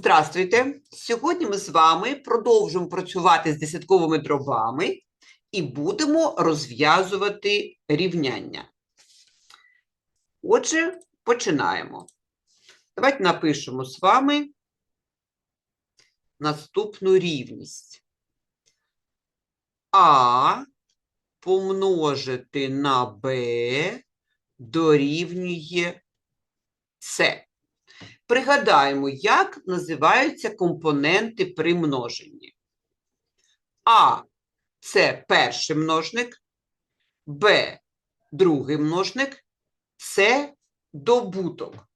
Здравствуйте! Сьогодні ми з вами продовжимо працювати з десятковими дробами і будемо розв'язувати рівняння. Отже, починаємо. Давайте напишемо з вами наступну рівність. А помножити на Б дорівнює С. Пригадаємо, як називаються компоненти при множенні. А це перший множник, Б другий множник, С добуток.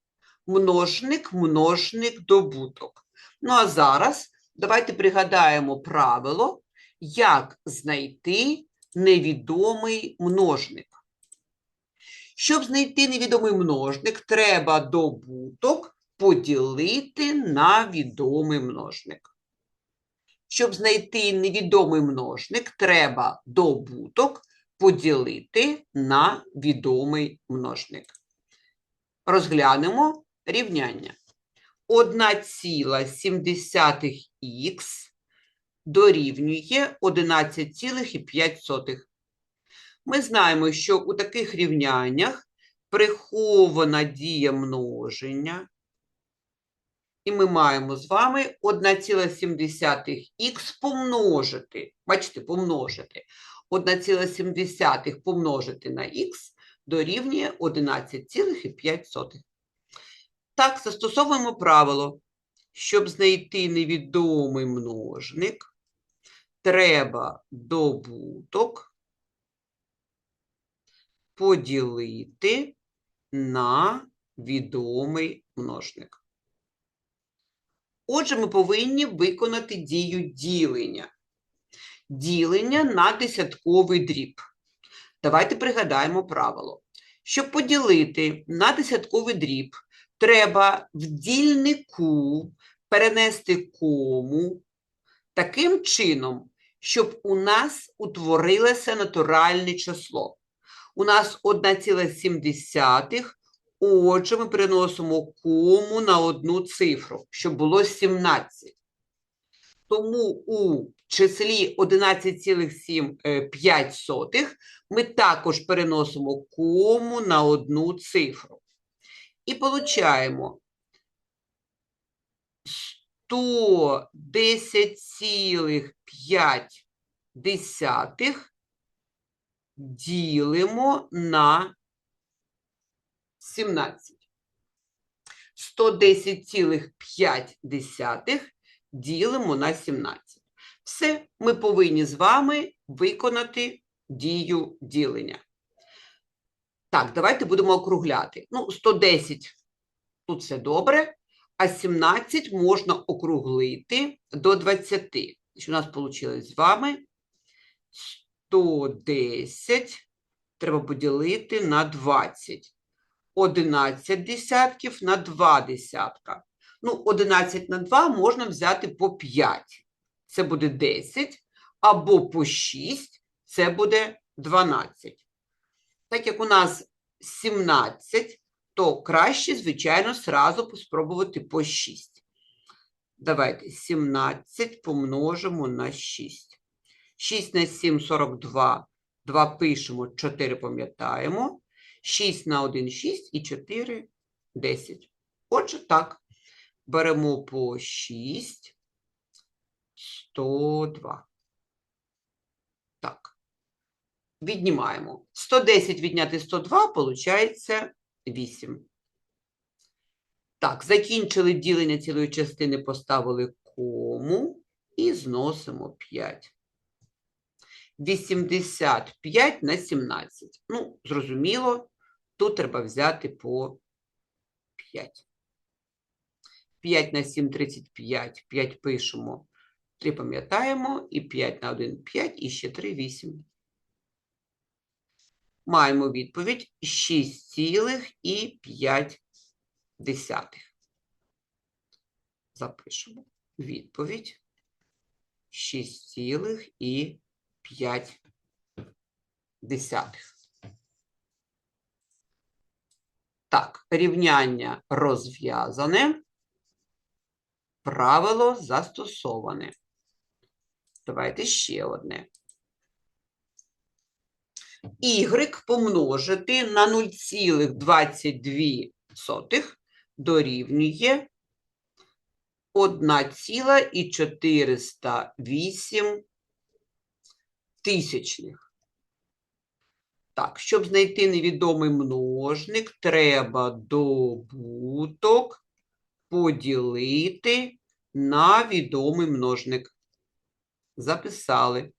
Множник, множник, добуток. Ну а зараз давайте пригадаємо правило, як знайти невідомий множник. Щоб знайти невідомий множник, треба добуток поділити на відомий множник. Щоб знайти невідомий множник, треба добуток поділити на відомий множник. Розглянемо рівняння. 1,7х дорівнює 11,5. Ми знаємо, що у таких рівняннях прихована дія множення, і ми маємо з вами 1,7х помножити. Бачите, помножити. 1,7 помножити на х дорівнює 11,5. Так, застосовуємо правило. Щоб знайти невідомий множник, треба добуток поділити на відомий множник. Отже, ми повинні виконати дію ділення. Ділення на десятковий дріб. Давайте пригадаємо правило. Щоб поділити на десятковий дріб, треба в дільнику перенести кому таким чином, щоб у нас утворилося натуральне число. У нас 1,7 Отже, ми переносимо кому на одну цифру, щоб було 17. Тому у числі 11,5 ми також переносимо кому на одну цифру. І получаємо 110,5 ділимо на 17. 110,5 ділимо на 17. Все, ми повинні з вами виконати дію ділення. Так, давайте будемо округляти. Ну, 110 тут все добре, а 17 можна округлити до 20. Що у нас вийшло з вами? 110 треба поділити на 20. 11 десятків на 2 десятка. Ну, 11 на 2 можна взяти по 5. Це буде 10. Або по 6 це буде 12. Так як у нас 17, то краще, звичайно, сразу спробувати по 6. Давайте 17 помножимо на 6. 6 на 7 – 42. 2 пишемо, 4 пам'ятаємо. 6 на 1 – 6 і 4 – 10. Отже, так, беремо по 6, 102. Так, віднімаємо. 110 відняти 102, виходить 8. Так, закінчили ділення цілої частини, поставили кому і зносимо 5. 85 на 17. Ну, зрозуміло, тут треба взяти по 5. 5 на 7 – 35. 5 пишемо, 3 пам'ятаємо, і 5 на 1 – 5, і ще 3 – 8. Маємо відповідь 6,5. Запишемо відповідь 6,5. 5 десятих. Так, рівняння розв'язане. Правило застосоване. Давайте ще одне. Y помножити на 0,22 дорівнює 1,408 тисячних. Так, щоб знайти невідомий множник, треба добуток поділити на відомий множник. Записали.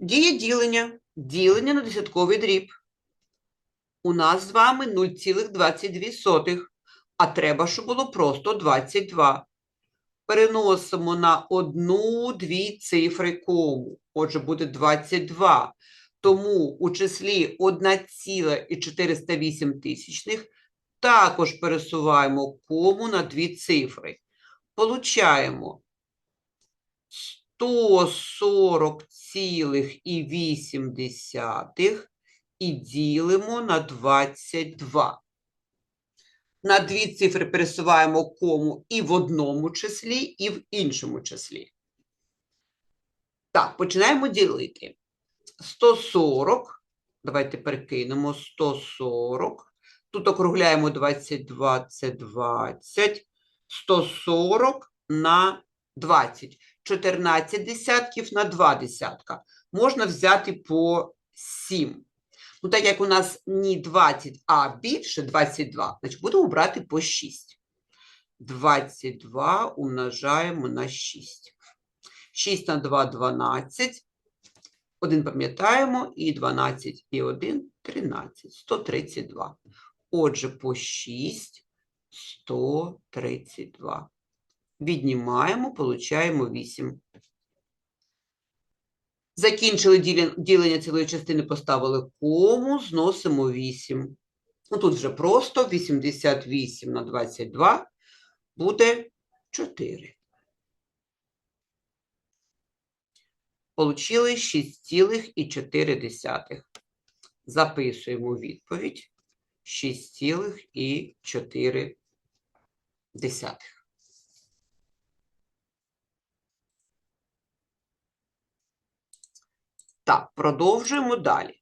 Діє ділення. Ділення на десятковий дріб. У нас з вами 0,22, а треба, щоб було просто 22. Переносимо на одну-дві цифри кому. Отже, буде 22. Тому у числі 1,408 тисячних також пересуваємо кому на дві цифри. Получаємо 140,8 і ділимо на 22. На дві цифри пересуваємо кому і в одному числі, і в іншому числі. Так, починаємо ділити. 140, давайте перекинемо 140. Тут округляємо 22, це 20. 140 на 20. 14 десятків на 2 десятка. Можна взяти по 7. Ну, так як у нас не 20, а більше 22, значить будемо брати по 6. 22 умножаємо на 6. 6 на 2 – 12. 1 пам'ятаємо, і 12, і 1 – 13. 132. Отже, по 6 – 132. Віднімаємо, получаємо 8. Закінчили ділення цілої частини, поставили кому, зносимо 8. Ну, тут вже просто 88 на 22 буде 4. Получили 6,4. Записуємо відповідь 6,4. Так, продовжуємо далі.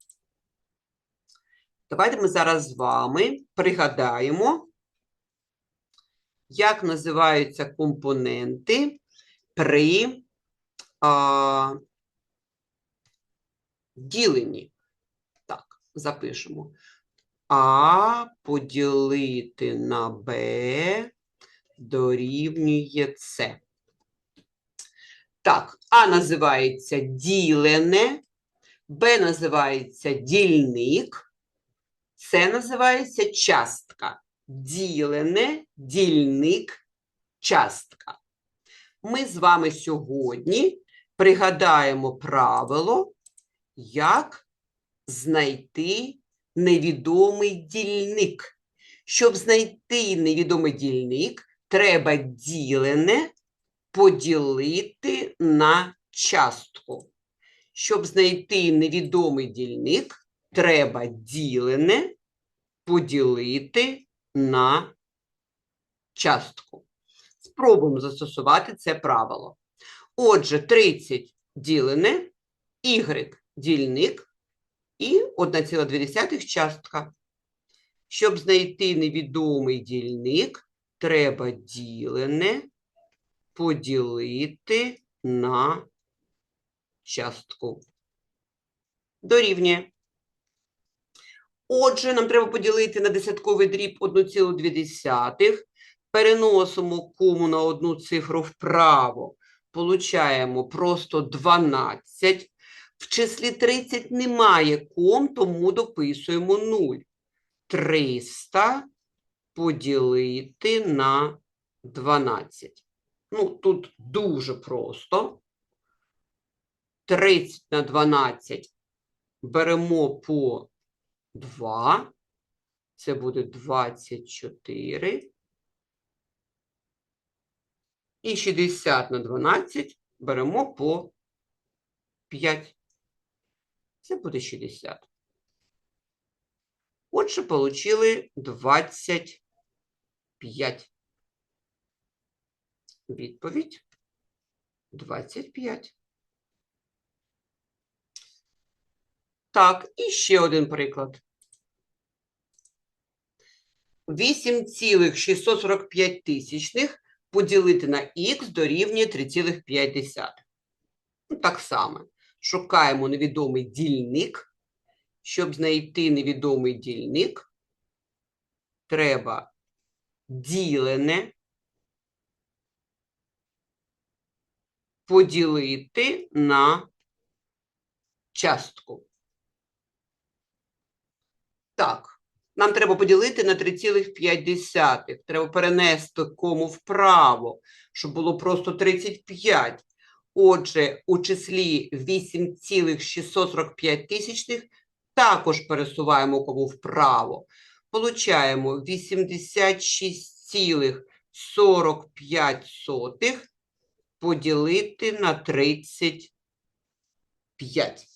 Давайте ми зараз з вами пригадаємо, як називаються компоненти при а, діленні. Так, запишемо. А поділити на Б дорівнює С. Так, А називається ділене, Б називається дільник, С називається частка. Ділене, дільник, частка. Ми з вами сьогодні пригадаємо правило, як знайти невідомий дільник. Щоб знайти невідомий дільник, треба ділене поділити на частку. Щоб знайти невідомий дільник, треба ділене поділити на частку. Спробуємо застосувати це правило. Отже, 30 ділене, y дільник і 1,2 частка. Щоб знайти невідомий дільник, треба ділене поділити на частку. Дорівнює. Отже, нам треба поділити на десятковий дріб 1,2. Переносимо кому на одну цифру вправо. Получаємо просто 12. В числі 30 немає ком, тому дописуємо 0. 300 поділити на 12. Ну, тут дуже просто. 30 на 12 беремо по 2. Це буде 24. І 60 на 12 беремо по 5. Це буде 60. Отже, получили 25. Відповідь 25. Так, і ще один приклад. 8,645 тисячних поділити на х дорівнює 3,5. Ну, так само. Шукаємо невідомий дільник. Щоб знайти невідомий дільник, треба ділене поділити на частку. Так, нам треба поділити на 3,5. Треба перенести кому вправо, щоб було просто 35. Отже, у числі 8,645 тисячних також пересуваємо кому вправо. Получаємо 86,45 поділити на 35.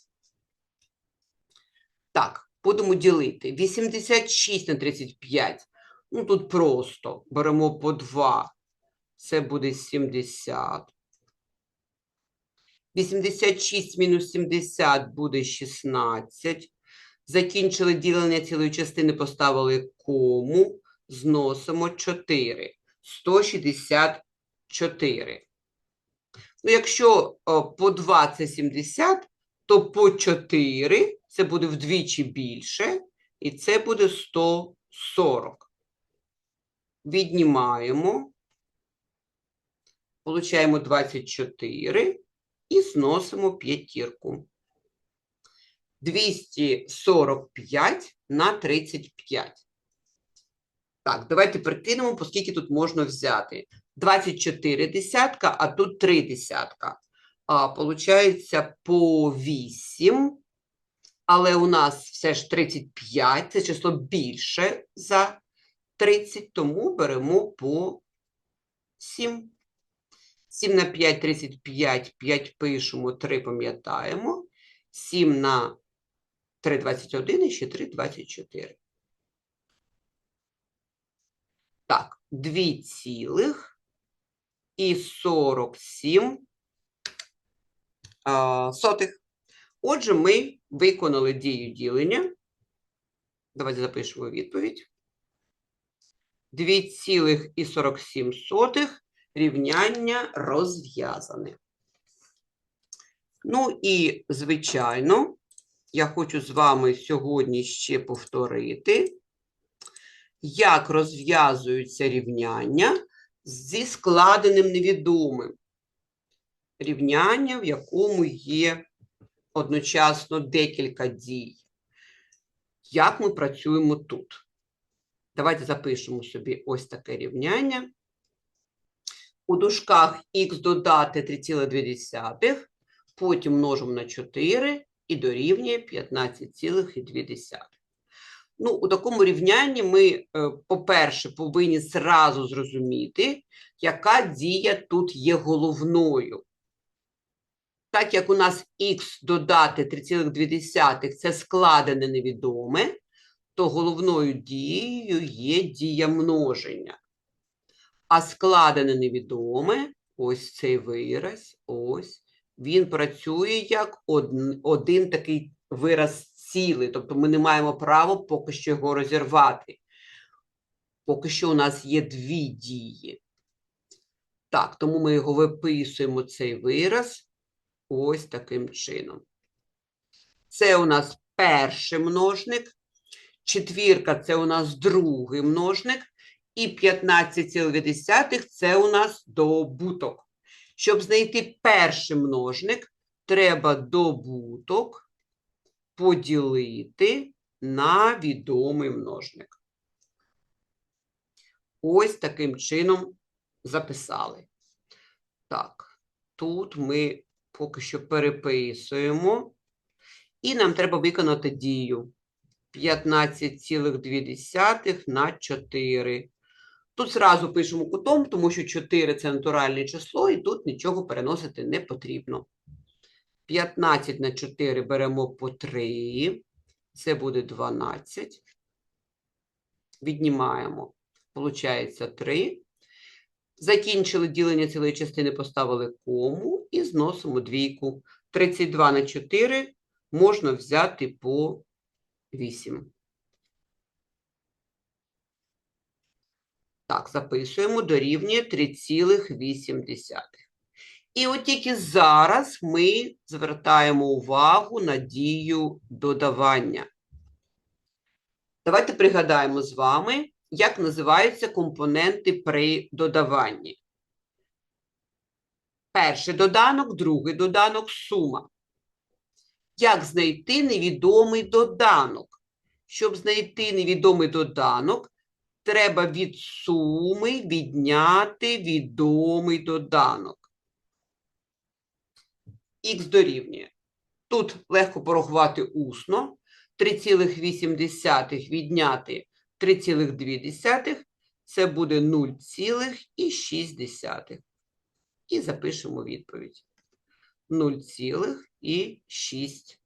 Так, будемо ділити. 86 на 35. Ну, тут просто беремо по 2. Це буде 70. 86 мінус 70 буде 16. Закінчили ділення цілої частини, поставили кому, зносимо 4. 164. Ну, якщо о, по 2 це 70, то по 4 це буде вдвічі більше, і це буде 140. Віднімаємо, получаємо 24 і зносимо п'ятірку. 245 на 35. Так, давайте прикинемо, оскільки тут можна взяти. 24 десятка, а тут 3 десятка. А, Получається по 8, але у нас все ж 35, це число більше за 30, тому беремо по 7. 7 на 5 – 35, 5 пишемо, 3 пам'ятаємо. 7 на 3 – 21 і ще 3 – 24. Так, 2 цілих і 47 а, сотих. Отже, ми виконали дію ділення. Давайте запишемо відповідь. 2,47 рівняння розв'язане. Ну і, звичайно, я хочу з вами сьогодні ще повторити, як розв'язуються рівняння зі складеним невідомим. Рівняння, в якому є одночасно декілька дій. Як ми працюємо тут? Давайте запишемо собі ось таке рівняння. У дужках х додати 3,2, потім множимо на 4 і дорівнює 15,2. Ну, у такому рівнянні ми, е, по-перше, повинні зразу зрозуміти, яка дія тут є головною. Так як у нас х додати 3,2 це складене невідоме, то головною дією є дія множення. А складене невідоме, ось цей вираз, ось, він працює як один, один такий вираз цілий. Тобто ми не маємо права поки що його розірвати. Поки що у нас є дві дії. Так, тому ми його виписуємо, цей вираз, ось таким чином. Це у нас перший множник. Четвірка це у нас другий множник. І 15,2 це у нас добуток. Щоб знайти перший множник, треба добуток поділити на відомий множник. Ось таким чином записали. Так, тут ми поки що переписуємо. І нам треба виконати дію. 15,2 на 4. Тут зразу пишемо кутом, тому що 4 – це натуральне число, і тут нічого переносити не потрібно. 15 на 4 беремо по 3, це буде 12. Віднімаємо, получається 3. Закінчили ділення цілої частини, поставили кому і зносимо двійку. 32 на 4 можна взяти по 8. Так, записуємо, дорівнює 3,8. І от тільки зараз ми звертаємо увагу на дію додавання. Давайте пригадаємо з вами, як називаються компоненти при додаванні. Перший доданок, другий доданок, сума. Як знайти невідомий доданок? Щоб знайти невідомий доданок, треба від суми відняти відомий доданок. Х дорівнює. Тут легко порахувати усно. 3,8 відняти 3,2 це буде 0,6. І запишемо відповідь. 0,6.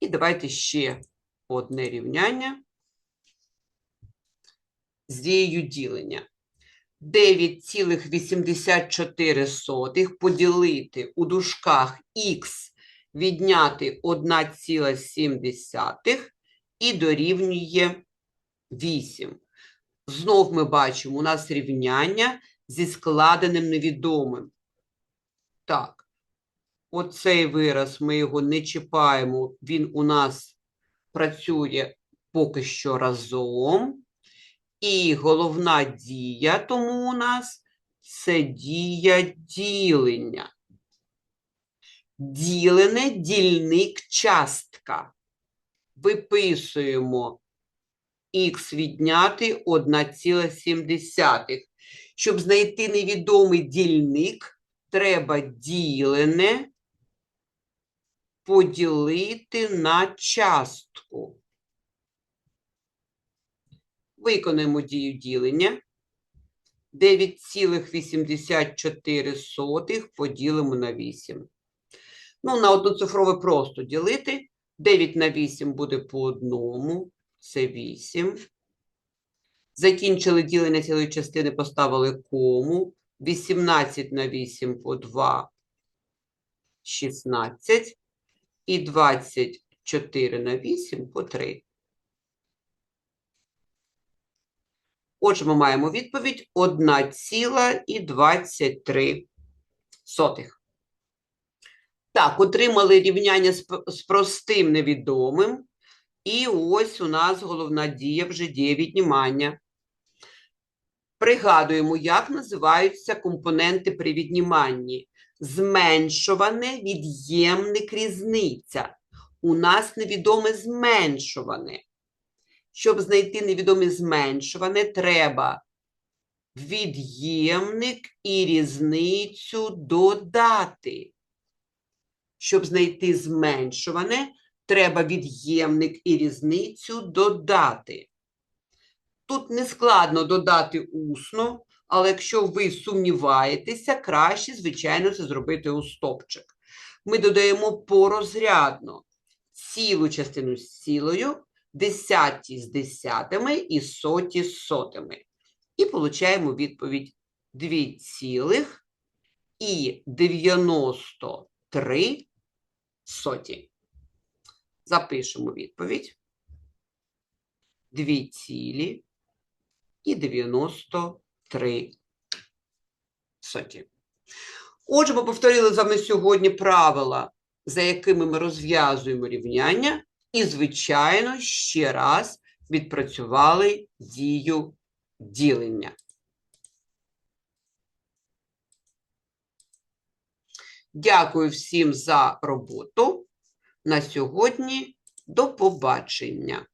І давайте ще одне рівняння з дією ділення. 9,84 поділити у дужках х відняти 1,7 і дорівнює 8. Знов ми бачимо, у нас рівняння зі складеним невідомим. Так, оцей вираз ми його не чіпаємо, він у нас працює поки що разом. І головна дія тому у нас це дія ділення. Ділене дільник частка. Виписуємо х відняти 1,7. Щоб знайти невідомий дільник, треба ділене поділити на частку. Виконаємо дію ділення. 9,84 поділимо на 8. Ну, на одноцифрове просто ділити. 9 на 8 буде по одному. Це 8. Закінчили ділення цілої частини, поставили кому. 18 на 8 по 2 – 16. І 24 на 8 по 3. Отже, ми маємо відповідь 1,23. Так, отримали рівняння з, простим невідомим. І ось у нас головна дія вже дія віднімання. Пригадуємо, як називаються компоненти при відніманні. Зменшуване, від'ємник, різниця. У нас невідоме зменшуване. Щоб знайти невідоме зменшуване, треба від'ємник і різницю додати. Щоб знайти зменшуване, треба від'ємник і різницю додати. Тут не складно додати усно, але якщо ви сумніваєтеся, краще, звичайно, це зробити у стопчик. Ми додаємо порозрядно цілу частину з цілою, десяті з десятими і соті з сотими. І получаємо відповідь 2 цілих і 93 соті. Запишемо відповідь. 2 цілі і 93 соті. Отже, ми повторили з вами сьогодні правила, за якими ми розв'язуємо рівняння, і, звичайно, ще раз відпрацювали дію ділення. Дякую всім за роботу. На сьогодні до побачення.